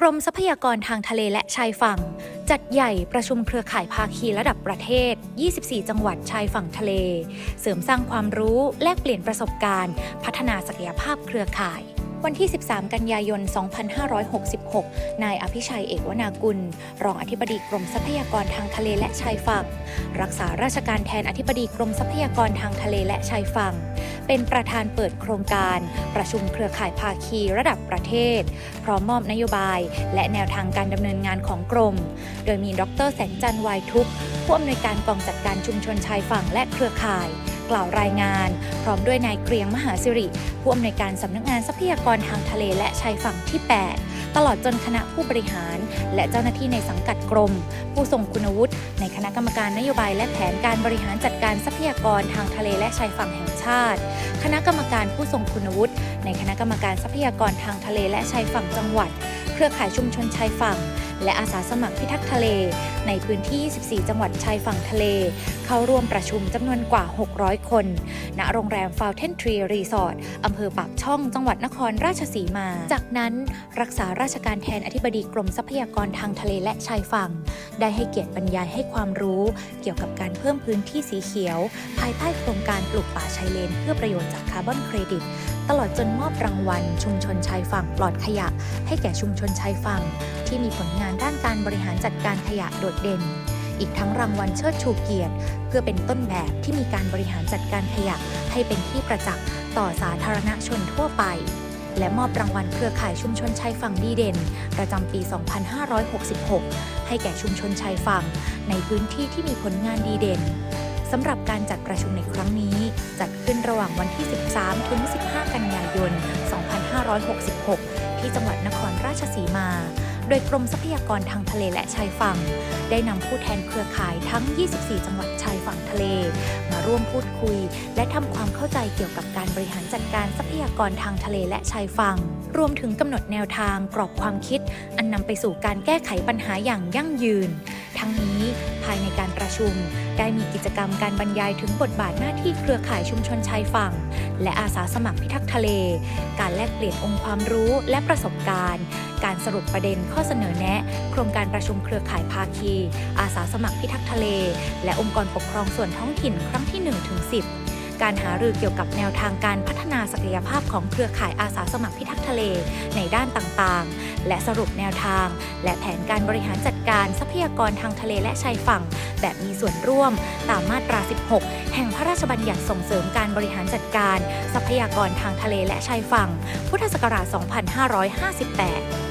กรมทรัพยากรทางทะเลและชายฝั่ง จัดใหญ่ประชุมเครือข่ายภาคีระดับประเทศ 24 จังหวัดชายฝั่งทะเล เสริมสร้างความรู้แลกเปลี่ยนประสบการณ์ พัฒนาศักยภาพเครือข่าย วันที่ 13 กันยายน 2566 นายอภิชัยเอกวนากุล รองอธิบดีกรมทรัพยากรทางทะเลและชายฝั่ง รักษาราชการแทนอธิบดีกรมทรัพยากรทางทะเลและชายฝั่ง เป็นประธานเปิดโครงการ ประชุมเครือข่ายภาคีระดับประเทศ พร้อมมอบนโยบาย และแนวทางการดำเนินงานของกรม โดยมีดรแสงจันทร์วายทุกผู้อำนวยการกองจัดการชุมชนชายฝั่งและเครือข่าย กล่าวรายงาน พร้อมด้วยนายเกรียงมหาสิริ ผู้อำนวยการสำนักงานทรัพยากรทางทะเลและชายฝั่งที่ 8 ตลอดจนคณะผู้บริหาร และเจ้าหน้าที่ในสังกัดกรม ผู้ทรงคุณวุฒิในคณะกรรมการนโยบายและแผนการบริหารจัดการทรัพยากรทางทะเลและชายฝั่งแห่งชาติ คณะกรรมการผู้ทรงคุณวุฒิในคณะกรรมการทรัพยากรทางทะเลและชายฝั่งจังหวัด เครือข่ายชุมชนชายฝั่ง และอาสาสมัครพิทักษ์ทะเล ในพื้นที่ 24 จังหวัดชายฝั่งทะเล เข้าร่วมประชุมจำนวนกว่า 600 คน ณ โรงแรม Fountain Tree Resort อำเภอปากช่อง จังหวัดนครราชสีมา จากนั้นรักษาราชการแทนอธิบดีกรมทรัพยากรทางทะเลและชายฝั่ง ได้ให้เกียรติบรรยายให้ความรู้ เกี่ยวกับการเพิ่มพื้นที่สีเขียว ภายใต้โครงการปลูกป่าชายเลน เพื่อประโยชน์จากคาร์บอนเครดิต ตลอดจนมอบรางวัล ชุมชนชายฝั่งปลอดขยะ ให้แก่ชุมชนชายฝั่ง ที่มีผลงานด้านการบริหารจัดการขยะโดดเด่น อีกทั้งรางวัลเชิดชูเกียรติ เพื่อเป็นต้นแบบที่มีการบริหารจัดการขยะ ให้เป็นที่ประจักษ์ต่อสาธารณชนทั่วไป และมอบรางวัลเครือข่ายชุมชนชายฝั่งดีเด่น ประจำปี 2566 ให้แก่ชุมชนชายฝั่ง ในพื้นที่ที่มีผลงานดีเด่น สำหรับการจัดประชุมในครั้งนี้ จัดขึ้นระหว่างวันที่ 13 ถึง 15 กันยายน 2566 ที่จังหวัดนครราชสีมา โดยกรมทรัพยากรทางทะเลและชายฝั่ง ได้นำผู้แทนเครือข่ายทั้ง 24 จังหวัดชายฝั่งทะเล มาร่วมพูดคุย และทำความเข้าใจเกี่ยวกับการบริหารจัดการทรัพยากรทางทะเลและชายฝั่งรวมถึงกำหนดแนวทางกรอบความคิด อันนำไปสู่การแก้ไขปัญหาอย่างยั่งยืน ทั้งนี้ภายในการประชุม ได้มีกิจกรรมการบรรยายถึงบทบาทหน้าที่เครือข่ายชุมชนชายฝั่ง และอาสาสมัครพิทักษ์ทะเล การแลกเปลี่ยนองค์ความรู้และประสบการณ์ การสรุปประเด็นข้อเสนอแนะ โครงการประชุมเครือข่ายภาคี อาสาสมัครพิทักษ์ทะเล และองค์กรปกครองส่วนท้องถิ่นครั้งที่ 1-10 การหารือเกี่ยวกับแนวทางการพัฒนาศักยภาพของเครือข่ายอาสาสมัครพิทักษ์ทะเลในด้านต่างๆ และสรุปแนวทาง และแผนการบริหารจัดการทรัพยากรทางทะเลและชายฝั่ง แบบมีส่วนร่วม ตามมาตรา 16 แห่งพระราชบัญญัติส่งเสริมการบริหารจัดการ ทรัพยากรทางทะเลและชายฝั่ง พุทธศักราช 2558